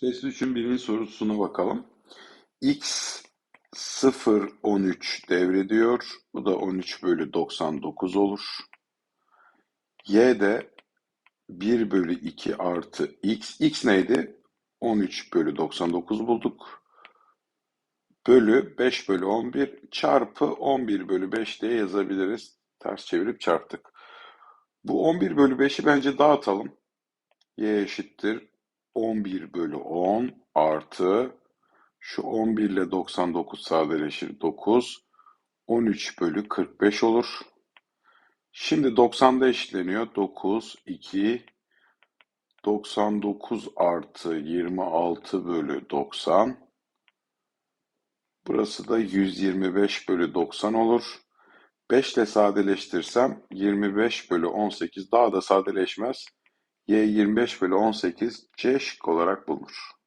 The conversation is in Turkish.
Test 3'ün birinci sorusuna bakalım. X 0 13 devrediyor. Bu da 13 bölü 99 olur. Y de 1 bölü 2 artı X. X neydi? 13 bölü 99 bulduk. Bölü 5 bölü 11 çarpı 11 bölü 5 diye yazabiliriz. Ters çevirip çarptık. Bu 11 bölü 5'i bence dağıtalım. Y eşittir 11 bölü 10 artı şu 11 ile 99 sadeleşir 9. 13 bölü 45 olur. Şimdi 90'da eşitleniyor. 9, 2, 99 artı 26 bölü 90. Burası da 125 bölü 90 olur. 5 ile sadeleştirsem 25 bölü 18 daha da sadeleşmez. Y 25 bölü 18 C şık olarak bulunur.